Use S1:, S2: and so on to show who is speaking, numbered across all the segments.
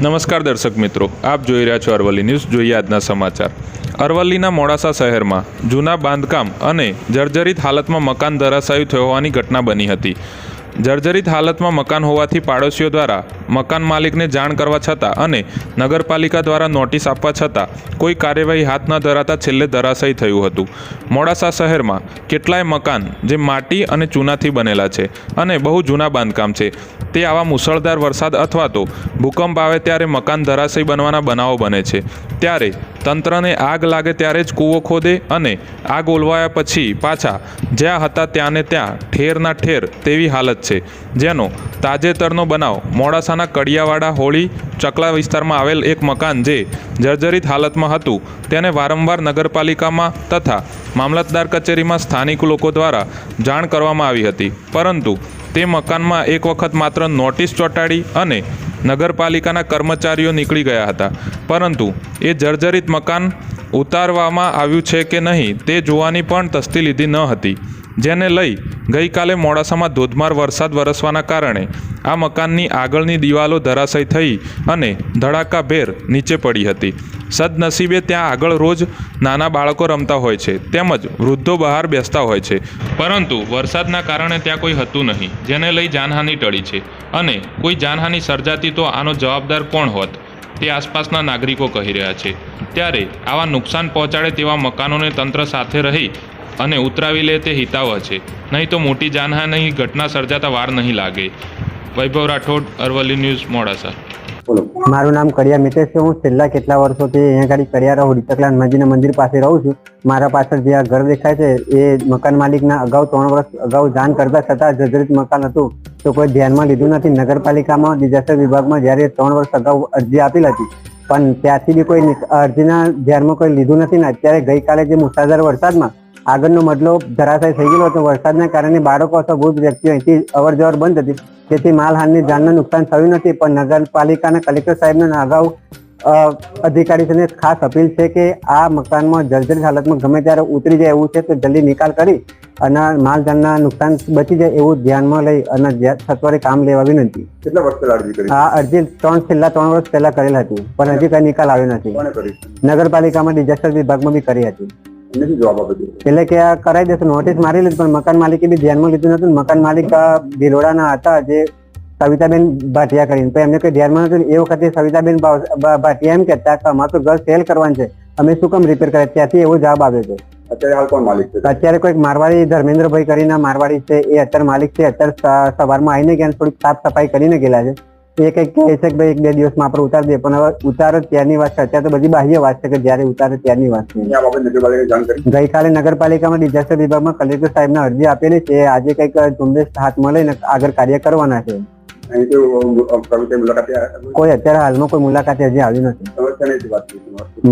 S1: નમસ્કાર દર્શક મિત્રો, આપ જોઈ રહ્યા છો અરવલ્લી ન્યૂઝ, જોઈએ આજના સમાચાર. અરવલ્લીના મોડાસા શહેરમાં જૂના બાંધકામ અને જર્જરિત હાલતમાં મકાન ધરાશાયી થયો હોવાની ઘટના બની હતી. જર્જરિત હાલતમાં મકાન હોવાથી પાડોશીઓ દ્વારા મકાન માલિકને જાણ કરવા છતાં અને નગરપાલિકા દ્વારા નોટિસ આપવા છતાં કોઈ કાર્યવાહી હાથ ન ધરાતા છેલ્લે ધરાશાયી થયું હતું. મોડાસા શહેરમાં કેટલાય મકાન જે માટી અને ચૂનાથી બનેલા છે અને બહુ જૂના બાંધકામ છે. તે આવા મુસળધાર વરસાદ અથવા તો ભૂકંપ આવે ત્યારે મકાન ધરાશય બનવાના બનાવો બને છે. ત્યારે તંત્રને આગ લાગે ત્યારે જ કૂવો ખોદે અને આગ ઓલવાયા પછી પાછા જ્યાં હતા ત્યાંને ત્યાં ઠેરના ઠેર તેવી હાલત છે. જેનો તાજેતરનો બનાવ મોડાસાના કડિયાવાડા હોળી ચકલા વિસ્તારમાં આવેલ એક મકાન જે જર્જરિત હાલતમાં હતું, તેને વારંવાર નગરપાલિકામાં તથા મામલતદાર કચેરીમાં સ્થાનિક લોકો દ્વારા જાણ કરવામાં આવી હતી. પરંતુ તે મકાનમાં એક વખત માત્ર નોટિસ ચોંટાડી અને નગરપાલિકાના કર્મચારીઓ નીકળી ગયા હતા. પરંતુ એ જર્જરિત મકાન ઉતારવામાં આવ્યું છે કે નહીં તે જોવાની પણ તસ્તી લીધી ન હતી, જેને લઈ ગઈકાલે મોડાસામાં ધોધમાર વરસાદ વરસવાના કારણે આ મકાનની આગળની દિવાલો ધરાશય થઈ અને ધડાકાભેર નીચે પડી હતી. સદનસીબે ત્યાં આગળ રોજ નાના બાળકો રમતા હોય છે, તેમજ વૃદ્ધો બહાર બેસતા હોય છે. પરંતુ વરસાદના કારણે ત્યાં કોઈ હતું નહીં, જેને લઈ જાનહાનિ ટળી છે. અને કોઈ જાનહાનિ સર્જાતી તો આનો જવાબદાર કોણ હોત? તે આસપાસના નાગરિકો કહી રહ્યા છે. ત્યારે આવા નુકસાન પહોંચાડે તેવા મકાનોને તંત્ર સાથે રહી અને ઉતરાવી લે તે હિતાવહ છે. નહીં તો મોટી જાનહાની ઘટના સર્જાતા વાર નહીં લાગે. વૈભવ રાઠોડ, અરવલ્લી ન્યૂઝ મોડાસા
S2: મારું નામ કડિયા મિતેશ છે. હું છેલ્લા કેટલા વર્ષોથી અહીંયા ગાડી કડિયા રહું, રીતકલાન હનુમાનજીના મંદિર પાસે રહું છું. મારા પાછળ જે આ ઘર દેખાય છે, એ મકાન માલિકના અગાઉ ત્રણ વર્ષ અગાઉ જાણ કરતા છતાં જર્જરિત મકાન હતું. તો કોઈ ધ્યાનમાં લીધું નથી. નગરપાલિકામાં, ડિઝાસ્ટર વિભાગમાં જ્યારે ત્રણ વર્ષ અગાઉ અરજી આપેલ હતી. પણ ત્યાંથી બી કોઈ અરજીના ધ્યાનમાં કોઈ લીધું નથી ને, અત્યારે ગઈકાલે જે મુસાધાર વરસાદમાં આગળનો મતલબ ધરાશાય થઈ ગયેલો હતો. વરસાદના કારણે બાળકો અથવા વૃદ્ધ વ્યક્તિઓ અહીંથી અવર જવર બંધ હતી. તેથી માલહાનની જાનનું નુકસાન થયું નથી. પણ નગરપાલિકાના કલેક્ટર સાહેબને અગાઉ અ, અધિકારીઓને ખાસ અપીલ છે કે આ મકાનમાં જર્જરિત હાલતમાં ગમે ત્યારે ઉતરી જાય એવું છે તો જલ્દી નિકાલ કરી અને માલજાનના નુકસાન બચી જાય એવું ધ્યાનમાં લઈ અને સત્વરે કામ લેવા વિનંતી.
S3: કેટલા વર્ષ પહેલા અરજી કરી?
S2: આ અરજી ત્રણ છેલ્લા ત્રણ વર્ષ પહેલા કરેલ હતી પણ હજી કઈ નિકાલ આવ્યો નથી. નગરપાલિકામાં ડિઝાસ્ટર વિભાગમાં બી કરી હતી.
S3: શું જવાબ આપી દીધો
S2: એટલે કે આ કરાવી દેશે નોટિસ મારી લીધી પણ મકાન માલિકે બી ધ્યાનમાં લીધું નતું મકાન માલિક ભિલોડાના હતા જે સવિતાબેન ભાટિયા કરીને. તો એમને કોઈ ધ્યાનમાં નતું એ વખતે સવિતાબેન ભાટિયા એમ કહેતા કે અમારે તો ઘર સેલ કરવાનું છે. અમે શું કામ રિપેર કરે? ત્યાંથી એવો જવાબ આવ્યો છે.
S3: અત્યારે હાલ કોણ માલિક છે?
S2: અત્યારે કોઈક મારવાડી ધર્મેન્દ્રભાઈ કરીને મારવાડી છે એ અત્યારે માલિક છે. અત્યારે સવારમાં આવીને ગયા થોડીક સાફ સફાઈ કરીને ગયેલા છે. એ કંઈક કહે છે કે ભાઈ એક બે દિવસમાં આપણે ઉતાર દે પણ હવે ઉતાર ત્યારની વાત છે. અત્યારે તો બધી બાહ્ય વાત છે કે જ્યારે ઉતારે ત્યારની વાત છે. ગઈકાલે નગરપાલિકામાં ડિઝાસ્ટર વિભાગમાં કલેક્ટર સાહેબને અરજી આપેલી છે. આજે કંઈક ઝુંબેશ હાથમાં લઈને આગળ કાર્ય કરવાના છે. કોઈ અત્યારે હાલમાં કોઈ મુલાકાતે હજી આવી નથી.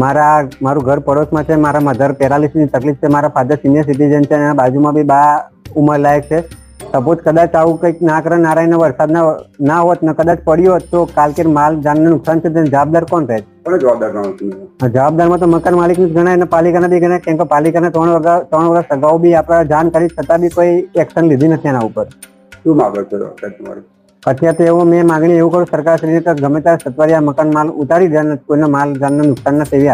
S2: મારા મારું ઘર પડોશમાં છે. મારા મધર પેરાલિસિસની તકલીફ છે. મારા ફાધર સિનિયર સિટીઝન છે અને બાજુમાં બી બા ઉંમર લાયક છે. સપોઝ કદાચ આવું કંઈક ના કરે નારાયણ વરસાદ ના હોત ને કદાચ પડ્યો હોત તો કાલ કે માલ જાનને નુકસાન છે તેને જવાબદાર કોણ રહે? જવાબદારમાં તો મકાન માલિક જ ગણાય અને પાલિકાના બી ગણાય કેમ કે પાલિકાને ત્રણ વગા ત્રણ વર્ષ અગાઉ બી આપણે જાણ કરી છતાં બી કોઈ એક્શન લીધી નથી એના ઉપર.
S3: શું માગો છો
S2: અત્યારે તો એવું મેં માગણી એવું કરું સરકારશ્રીને તો ગમે ત્યારે સત્વરે આ મકાન માલ ઉતારી દે અને કોઈને માલ જાનને નુકસાન ન થવી